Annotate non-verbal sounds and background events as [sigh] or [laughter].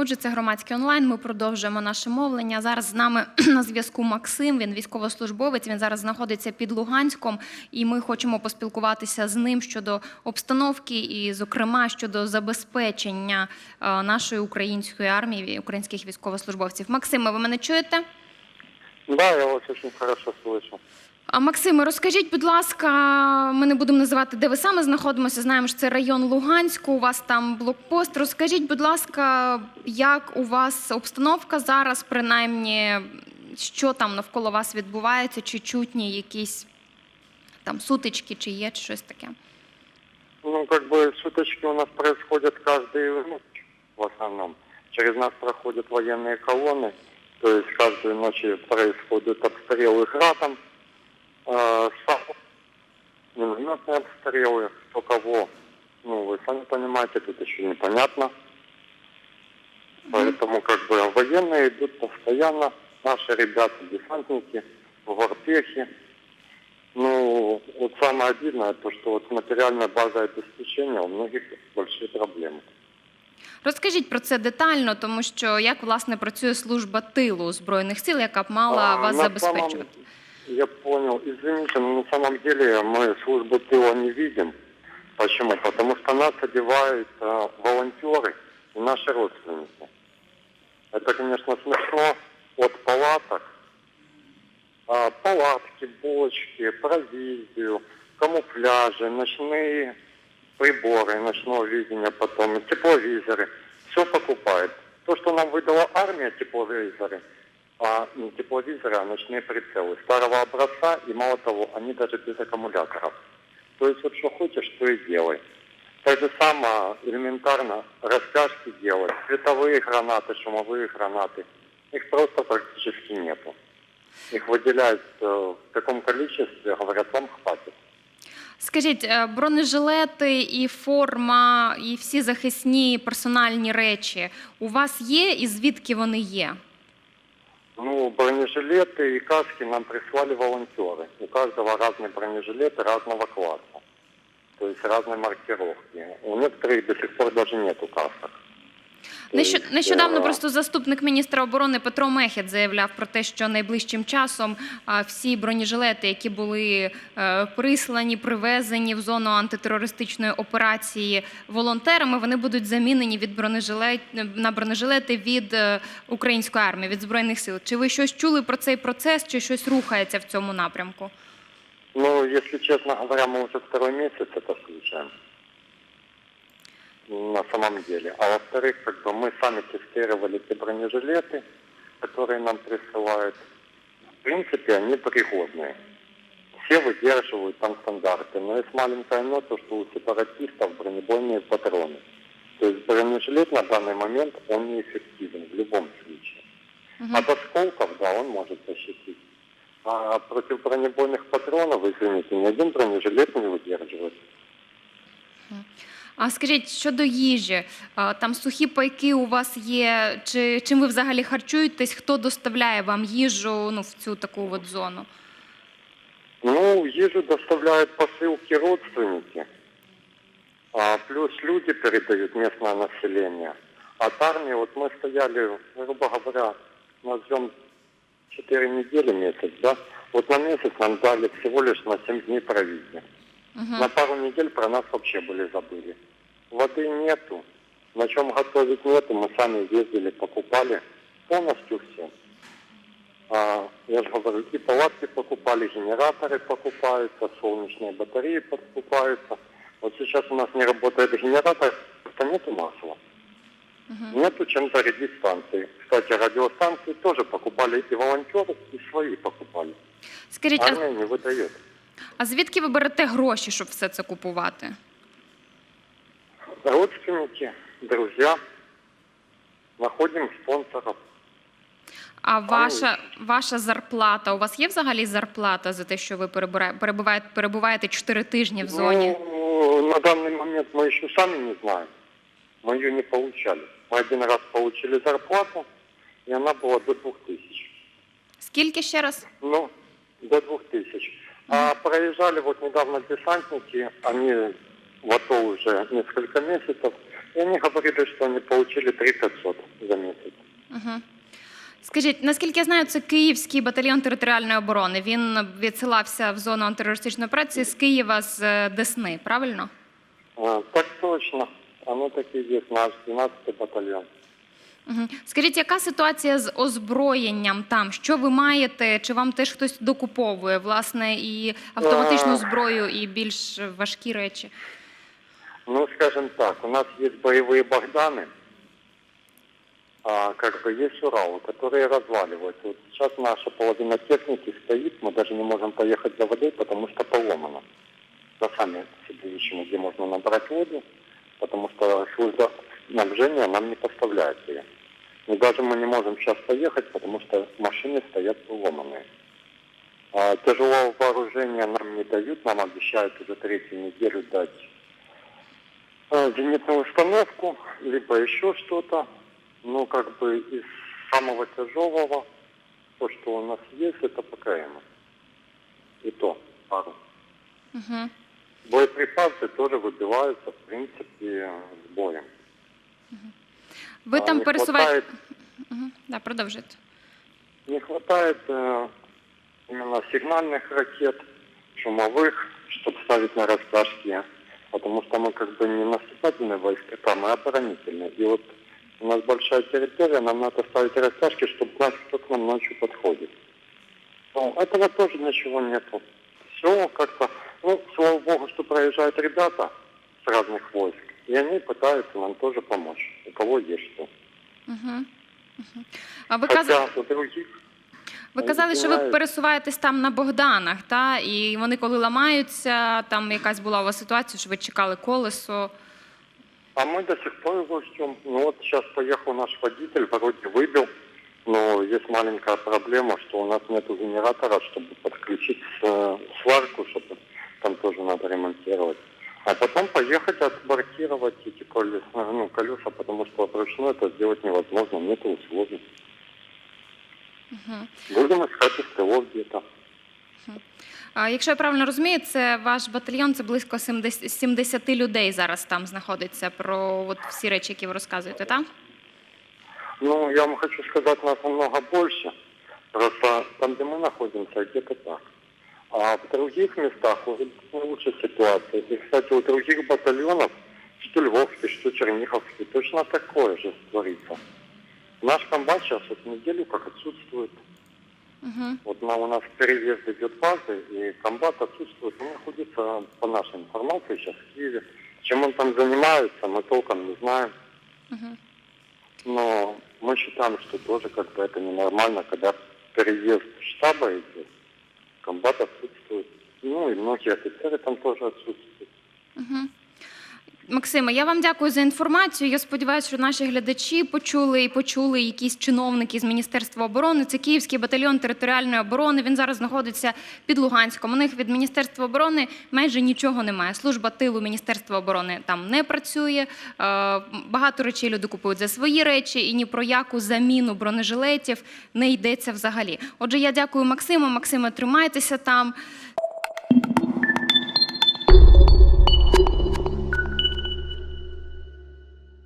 Отже, це громадський онлайн. Ми продовжуємо наше мовлення. Зараз з нами [clears throat] на зв'язку Максим. Він військовослужбовець. Він зараз знаходиться під Луганськом, і ми хочемо поспілкуватися з ним щодо обстановки і, зокрема, щодо забезпечення е, нашої української армії, українських військовослужбовців. Максиме, ви мене чуєте? Да, я вас очень хорошо слышу. А Максиме, розкажіть, будь ласка, ми не будемо називати, де ви саме знаходимося. Знаємо, що це район Луганську. У вас там блокпост. Розкажіть, будь ласка, як у вас обстановка зараз, принаймні, що там навколо вас відбувається, чи чутні якісь там сутички, чи є, чи щось таке? Ну, как бы суточки у нас происходят каждые ну, в основном. Через нас проходят военные колонны, то есть каждую ночь происходят обстрелы градом, э, сам- минометные обстрелы, кто кого. Ну, вы сами понимаете, тут еще непонятно. Поэтому как бы военные идут постоянно, наши ребята, десантники, в Варпехе. Ну, вот самое обидное, то, что вот с материальной базой обеспечения у многих большие проблемы. Розкажіть про це детально, тому що як власне працює служба тилу збройних сил, яка б мала А, вас на забезпечувати? Я понял. Извините, но на самом деле мы службу тыла не видим. Почему? Потому что нас одевают а, волонтеры и наши родственники. Это, конечно, смешно. От палаток, а, палатки, бочки, провизию, камуфляжи, ночные приборы ночного видения потом, тепловизоры. Все покупает. То, что нам выдала армия, тепловизоры, а не тепловизоры, а ночные прицелы старого образца, и мало того, они даже без аккумуляторов. То есть вот что хочешь, то и делай. Так же самое элементарно растяжки делать, световые гранаты, шумовые гранаты. Их просто практически нету. Их выделяют э, в таком количестве, говорят, вам хватит. Скажіть, е, бронежилети і форма, і всі захисні персональні речі у вас є, і звідки вони є? Ну, бронежилеты и каски нам прислали волонтеры. У каждого разные бронежилеты разного класса. То есть разной маркировки. У некоторых до сих пор даже нету касок. То Нещо- есть, Нещодавно э, просто заступник міністра оборони Петро Мехет заявляв про те, що найближчим часом а, всі бронежилети, які були е, прислані, привезені в зону антитерористичної операції волонтерами, вони будуть замінені від бронежилет на бронежилети від е, української армії, від збройних сил. Чи ви щось чули про цей процес, чи щось рухається в цьому напрямку? Ну, если честно говоря, мы уже второй месяц это слушаем. На самом деле. А во-вторых, как бы мы сами тестировали те бронежилеты, которые нам присылают. В принципе, они пригодные. Все выдерживают там стандарты. Но есть маленькая нота, что у сепаратистов бронебойные патроны. То есть бронежилет на данный момент, он неэффективен в любом случае. От осколков, да, он может защитить. А против бронебойных патронов, извините, ни один бронежилет не выдерживает. А скажіть щодо їжі, а, там сухі пайки у вас є. Чи чим ви взагалі харчуєтесь? Хто доставляє вам їжу ну, в цю таку от зону? Ну, ежу доставляют посылки родственники, а плюс люди передают местное население. От армии, вот мы стояли, грубо говоря, назовем 4 недели месяц, да? Вот на месяц нам дали всего лишь на 7 дней провизии. На пару недель про нас вообще были забыли. Воды нету, на чем готовить нету, мы сами ездили, покупали полностью все. А, я же говорю, и палатки покупали, генераторы покупаются, солнечные батареи покупаются. Вот сейчас у нас не работает генератор, потому нету масла. Нету чем зарядить станции. Кстати, радиостанции тоже покупали и волонтеры, и свои покупали. Скажіть, а, Армия не выдает. а звідки ви берете гроші, щоб все це купувати? Родственники, друзья, находим спонсоров. А ваша, ваша зарплата? У вас є взагалі зарплата за те, що ви перебира- перебуваєте, перебуваєте 4 тижні в зоні? Ну, на данный момент мы еще сами не знаем. Мы ее не получали. Мы один раз получили зарплату, и она была до двух тысяч. Скільки ще раз? Ну, до двух тысяч. А проезжали вот недавно десантники, они в АТО уже несколько месяцев. И они говорили, что они получили 3500 за месяц. Угу. Скажіть, наскільки я знаю, це Київський батальйон територіальної оборони. Він відсилався в зону антитерористичної операції з Києва з е, Десни, правильно? А, так точно. Оно так и есть, наш 12-й батальон. Угу. Скажіть, яка ситуація з озброєнням там? Що ви маєте? Чи вам теж хтось докуповує власне і автоматичну зброю, і більш важкі речі? Ну, скажем так, у нас есть боевые Богданы, а как бы есть Уралы, которые разваливаются. Вот сейчас наша половина техники стоит, мы даже не можем поехать за водой, потому что поломано. На сами себе ищем, где можно набрать воду, потому что служба снабжения нам не поставляет ее. И даже мы не можем сейчас поехать, потому что машины стоят поломанные. А тяжелого вооружения нам не дают, нам обещают уже третью неделю дать зенитную установку, либо еще что-то. Ну, как бы из самого тяжелого, то, что у нас есть, это ПКМ. И то пару. Угу. Боеприпасы тоже выбиваются, в принципе, с боем. Ви А, там не пересуваєте. хватает, Угу. Да, продовжуйте. не хватает э, именно сигнальных ракет, шумовых, чтобы ставить на растяжки. Потому что мы как бы не наступательные войска, там, а оборонительные. И вот у нас большая территория, нам надо ставить растяжки, чтобы знать, кто к нам ночью подходит. Ну, этого тоже ничего нету. Все как-то, ну, слава богу, что проезжают ребята с разных войск, и они пытаются нам тоже помочь, у кого есть что. Угу. Угу. А казали, Хотя у других ви вони казали, що ви знають. пересуваєтесь там на Богданах, та? і вони коли ламаються, там якась була у вас ситуація, що ви чекали колесо. А мы до сих пор его ждем. Ну вот сейчас поехал наш водитель, вроде выбил, но есть маленькая проблема, что у нас нету генератора, чтобы подключить э, сварку, чтобы там тоже надо ремонтировать. А потом поехать отбортировать эти колеса, ну, колеса, потому что вручную это сделать невозможно, нет условий. Угу. Будем искать СТО где-то. А якщо я правильно розумію, це ваш батальйон, це близько 70 70 людей зараз там знаходиться про от всі речі, які ви розказуєте, так? Ну, я вам хочу сказать, нас намного больше. Просто там, где мы находимся, где-то так. А в других местах уже лучше ситуация. И, кстати, у других батальонов, что Львовский, что Черниговский, точно такое же творится. Наш комбат сейчас вот неделю как отсутствует. Угу. Вот на, у нас переезд идет базы, и комбат отсутствует. Он находится, по нашей информации, сейчас в Киеве. Чем он там занимается, мы толком не знаем. Угу. Но мы считаем, что тоже как бы это ненормально, когда переезд штаба идет, комбат отсутствует. Ну и многие офицеры там тоже отсутствуют. Угу. Максиме, я вам дякую за інформацію. Я сподіваюся, що наші глядачі почули і почули якісь чиновники з Міністерства оборони. Це Київський батальйон територіальної оборони. Він зараз знаходиться під Луганськом. У них від Міністерства оборони майже нічого немає. Служба тилу Міністерства оборони там не працює. Е, Багато речей люди купують за свої речі, і ні про яку заміну бронежилетів не йдеться взагалі. Отже, я дякую Максиму. Максиме, тримайтеся там.